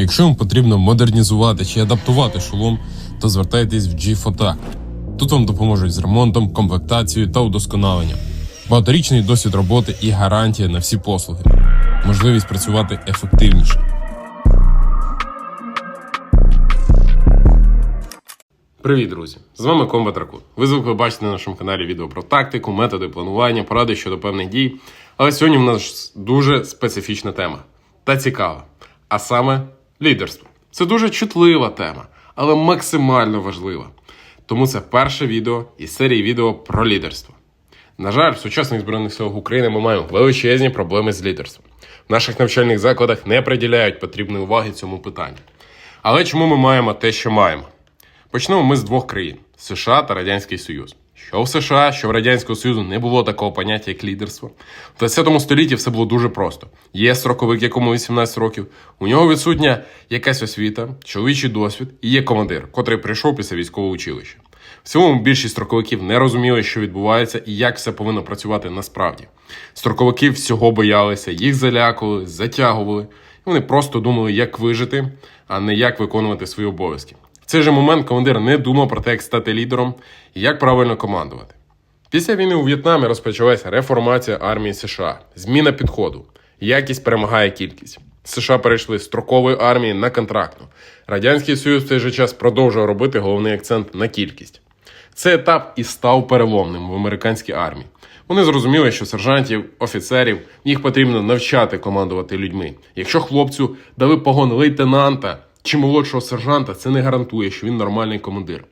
Якщо вам потрібно модернізувати чи адаптувати шолом, то звертайтесь в G-Fotac. Тут вам допоможуть з ремонтом, комплектацією та удосконаленням. Багаторічний досвід роботи і гарантія на всі послуги. Можливість працювати ефективніше. Привіт, друзі! З вами Комбат Ракун. Ви звикли бачити на нашому каналі відео про тактику, методи планування, поради щодо певних дій. Але сьогодні в нас дуже специфічна тема та цікава. А саме лідерство. Це дуже чутлива тема, але максимально важлива. Тому це перше відео із серії відео про лідерство. На жаль, в сучасних збройних силах України ми маємо величезні проблеми з лідерством. В наших навчальних закладах не приділяють потрібної уваги цьому питанню. Але чому ми маємо те, що маємо? Почнемо ми з двох країн США та Радянський Союз. Що в США, що в Радянського Союзу не було такого поняття, як лідерство. В 20 столітті все було дуже просто. Є строковик, якому 18 років, у нього відсутня якась освіта, чоловічий досвід, і є командир, котрий прийшов після військового училища. В цілому більшість строковиків не розуміли, що відбувається і як все повинно працювати насправді. Строковики всього боялися, їх залякували, затягували, і вони просто думали, як вижити, а не як виконувати свої обов'язки. Цей же момент командир не думав про те, як стати лідером і як правильно командувати. Після війни у В'єтнамі розпочалася реформація армії США, зміна підходу. Якість перемагає кількість. США перейшли з строкової армії на контрактну. Радянський Союз в цей же час продовжував робити головний акцент на кількість. Цей етап і став переломним в американській армії. Вони зрозуміли, що сержантів, офіцерів їх потрібно навчати командувати людьми. Якщо хлопцю дали погон лейтенанта чи молодшого сержанта, це не гарантує, що він нормальний командир.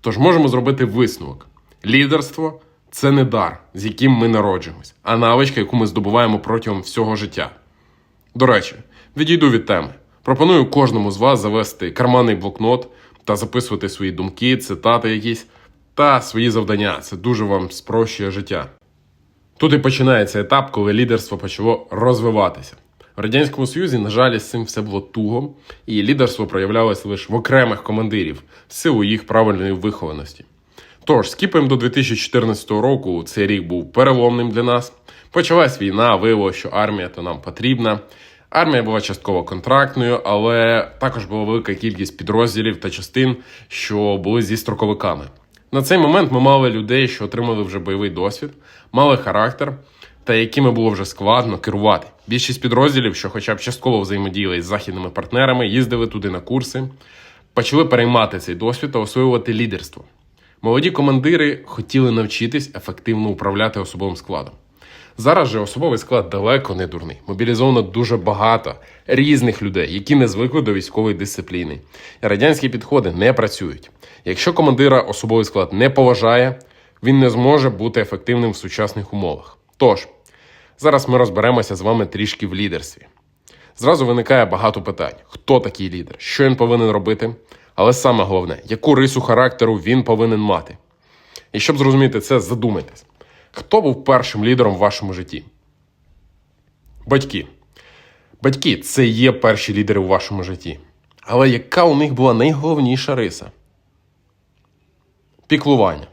Тож можемо зробити висновок: лідерство це не дар, з яким ми народжуємось, а навичка, яку ми здобуваємо протягом всього життя. До речі, відійду від теми. Пропоную кожному з вас завести карманний блокнот та записувати свої думки, цитати якісь та свої завдання. Це дуже вам спрощує життя. Тут і починається етап, коли лідерство почало розвиватися. В Радянському Союзі, на жаль, з цим все було туго, і лідерство проявлялося лише в окремих командирів в силу їх правильної вихованості. Тож, скіпаємо до 2014 року, цей рік був переломним для нас. Почалась війна, виявилося, що армія то нам потрібна. Армія була частково контрактною, але також була велика кількість підрозділів та частин, що були зі строковиками. На цей момент ми мали людей, що отримали вже бойовий досвід, мали характер, та якими було вже складно керувати. Більшість підрозділів, що хоча б частково взаємодіяли з західними партнерами, їздили туди на курси, почали переймати цей досвід та освоювати лідерство. Молоді командири хотіли навчитись ефективно управляти особовим складом. Зараз же особовий склад далеко не дурний. Мобілізовано дуже багато різних людей, які не звикли до військової дисципліни. Радянські підходи не працюють. Якщо командира особовий склад не поважає, він не зможе бути ефективним в сучасних умовах. Тож, зараз ми розберемося з вами трішки в лідерстві. Зразу виникає багато питань: хто такий лідер, що він повинен робити, але саме головне, яку рису характеру він повинен мати. І щоб зрозуміти це, задумайтесь. Хто був першим лідером в вашому житті? Батьки. Батьки це є перші лідери у вашому житті. Але яка у них була найголовніша риса? Піклування.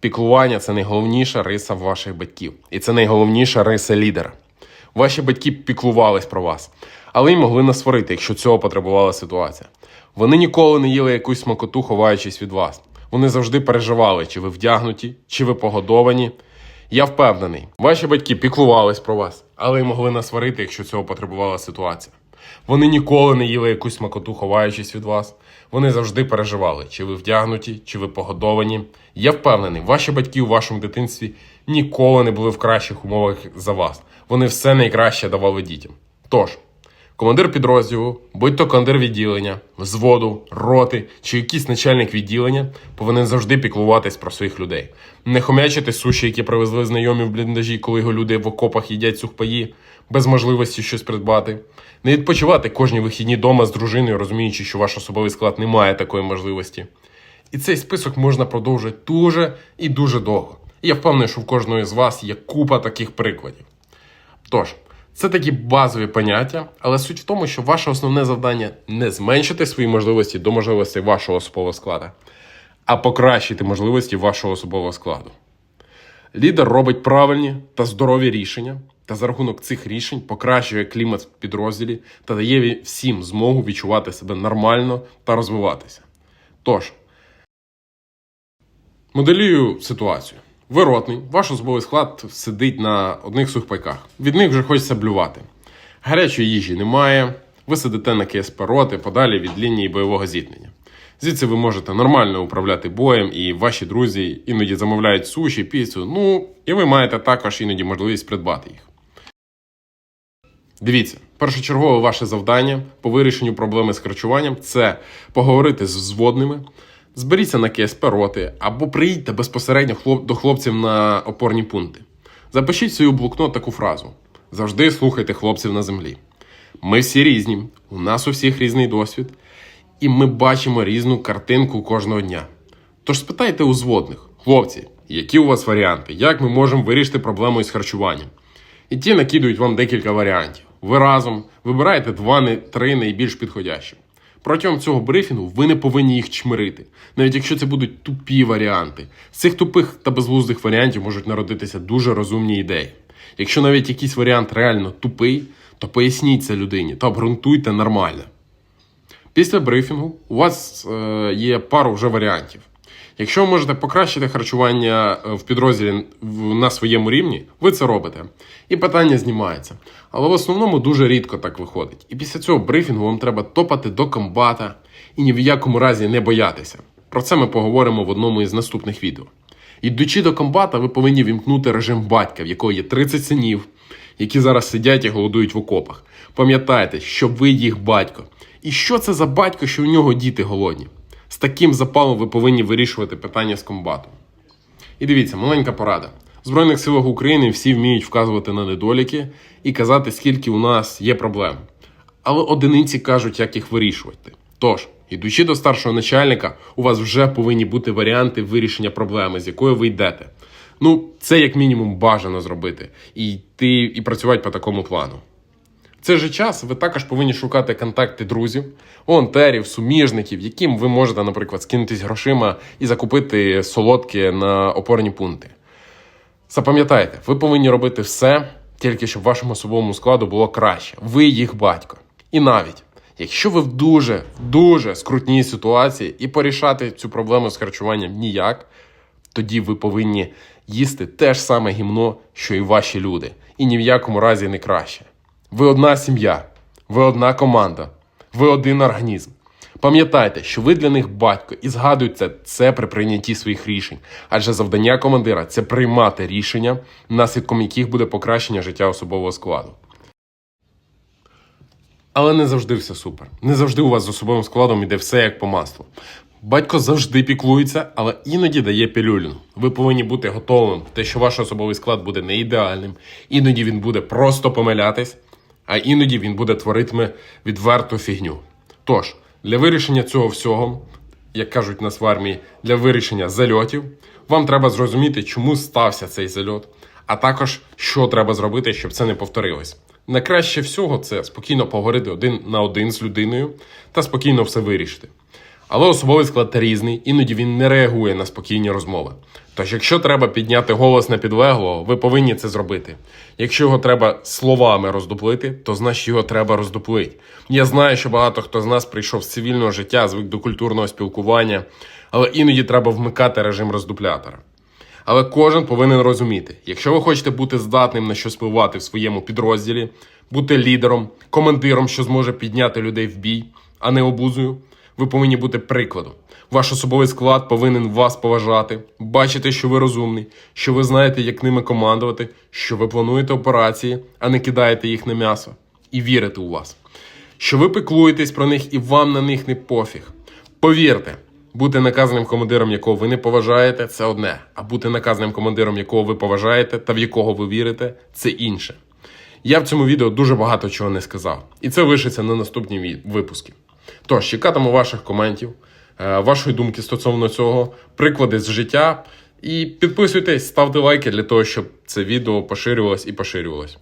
Піклування це найголовніша риса ваших батьків. І це найголовніша риса лідера. Ваші батьки піклувались про вас, але й могли насварити, якщо цього потребувала ситуація. Вони ніколи не їли якусь смакоту, ховаючись від вас. Вони завжди переживали, чи ви вдягнуті, чи ви погодовані. Я впевнений, ваші батьки піклувались про вас, але й могли насварити, якщо цього потребувала ситуація. Вони ніколи не їли якусь смакоту, ховаючись від вас. Вони завжди переживали, чи ви вдягнуті, чи ви погодовані. Я впевнений, ваші батьки у вашому дитинстві ніколи не були в кращих умовах за вас. Вони все найкраще давали дітям. Тож, командир підрозділу, будь то командир відділення, взводу, роти чи якийсь начальник відділення, повинен завжди піклуватись про своїх людей. Не хомячити суші, які привезли знайомі в бліндажі, коли його люди в окопах їдять сухпаї, без можливості щось придбати. Не відпочивати кожні вихідні дома з дружиною, розуміючи, що ваш особовий склад не має такої можливості. І цей список можна продовжити дуже і дуже довго. І я впевнений, що в кожного з вас є купа таких прикладів. Тож, це такі базові поняття, але суть в тому, що ваше основне завдання не зменшити свої можливості до можливостей вашого особового складу, а покращити можливості вашого особового складу. Лідер робить правильні та здорові рішення, та за рахунок цих рішень покращує клімат в підрозділі та дає всім змогу відчувати себе нормально та розвиватися. Тож, моделюю ситуацію. Ви ротний, ваш особовий склад сидить на одних сухпайках. Від них вже хочеться блювати. Гарячої їжі немає. Ви сидите на КСП роти подалі від лінії бойового зіткнення. Звідси ви можете нормально управляти боєм, і ваші друзі іноді замовляють суші, піцу. Ну і ви маєте також іноді можливість придбати їх. Дивіться, першочергове ваше завдання по вирішенню проблеми з харчуванням це поговорити з взводними, зберіться на КСП роти або приїдьте безпосередньо до хлопців на опорні пункти. Запишіть свою блокнот таку фразу: завжди слухайте хлопців на землі. Ми всі різні, у нас у всіх різний досвід, і ми бачимо різну картинку кожного дня. Тож спитайте у зводних, хлопці, які у вас варіанти, як ми можемо вирішити проблему із харчуванням? І ті накидують вам декілька варіантів. Ви разом вибираєте два, не- три найбільш підходящі. Протягом цього брифінгу ви не повинні їх чмирити, навіть якщо це будуть тупі варіанти. З цих тупих та безглуздих варіантів можуть народитися дуже розумні ідеї. Якщо навіть якийсь варіант реально тупий, то поясніть це людині та обґрунтуйте нормально. Після брифінгу у вас е, є пару вже варіантів. Якщо ви можете покращити харчування е, в підрозділі на своєму рівні, ви це робите. І питання знімається. Але в основному дуже рідко так виходить. І після цього брифінгу вам треба топати до комбата і ні в якому разі не боятися. Про це ми поговоримо в одному із наступних відео. Йдучи до комбата, ви повинні вімкнути режим батька, в якого є 30 синів, які зараз сидять і голодують в окопах. Пам'ятайте, що ви їх батько. І що це за батько, що у нього діти голодні? З таким запалом ви повинні вирішувати питання з комбатом. І дивіться, маленька порада. В Збройних силах України всі вміють вказувати на недоліки і казати, скільки у нас є проблем. Але одиниці кажуть, як їх вирішувати. Тож, ідучи до старшого начальника, у вас вже повинні бути варіанти вирішення проблеми, з якою ви йдете. Ну, це як мінімум бажано зробити. І йти і працювати по такому плану. Цей же час ви також повинні шукати контакти друзів, волонтерів, суміжників, яким ви можете, наприклад, скинутись грошима і закупити солодке на опорні пункти. Запам'ятайте, ви повинні робити все, тільки щоб вашому особовому складу було краще. Ви їх батько. І навіть, якщо ви в дуже, дуже скрутній ситуації і порішати цю проблему з харчуванням ніяк, тоді ви повинні їсти те ж саме гімно, що і ваші люди. І ні в якому разі не краще. Ви одна сім'я, ви одна команда, ви один організм. Пам'ятайте, що ви для них батько і згадуйте це при прийнятті своїх рішень, адже завдання командира це приймати рішення, наслідком яких буде покращення життя особового складу. Але не завжди все супер. Не завжди у вас з особовим складом іде все як по маслу. Батько завжди піклується, але іноді дає пілюлю. Ви повинні бути готовим, те, що ваш особовий склад буде не ідеальним, іноді він буде просто помилятись, а іноді він буде творитиме відверту фігню. Тож, для вирішення цього всього, як кажуть нас в армії, для вирішення зальотів, вам треба зрозуміти, чому стався цей зальот, а також що треба зробити, щоб це не повторилось. Найкраще всього це спокійно поговорити один на один з людиною та спокійно все вирішити. Але особовий склад різний, іноді він не реагує на спокійні розмови. Тож, якщо треба підняти голос на підлеглого, ви повинні це зробити. Якщо його треба словами роздуплити, то значить його треба роздуплити. Я знаю, що багато хто з нас прийшов з цивільного життя, звик до культурного спілкування, але іноді треба вмикати режим роздуплятора. Але кожен повинен розуміти, якщо ви хочете бути здатним на щось впливати в своєму підрозділі, бути лідером, командиром, що зможе підняти людей в бій, а не обузою, ви повинні бути прикладом. Ваш особовий склад повинен вас поважати, бачити, що ви розумний, що ви знаєте, як ними командувати, що ви плануєте операції, а не кидаєте їх на м'ясо, і вірити у вас. Що ви піклуєтесь про них і вам на них не пофіг. Повірте, бути наказаним командиром, якого ви не поважаєте, це одне. А бути наказаним командиром, якого ви поважаєте та в якого ви вірите, це інше. Я в цьому відео дуже багато чого не сказав, і це лишиться на наступні випуски. Тож, чекатиму ваших коментів, е, вашої думки стосовно цього, приклади з життя. І підписуйтесь, ставте лайки для того, щоб це відео поширювалось і поширювалось.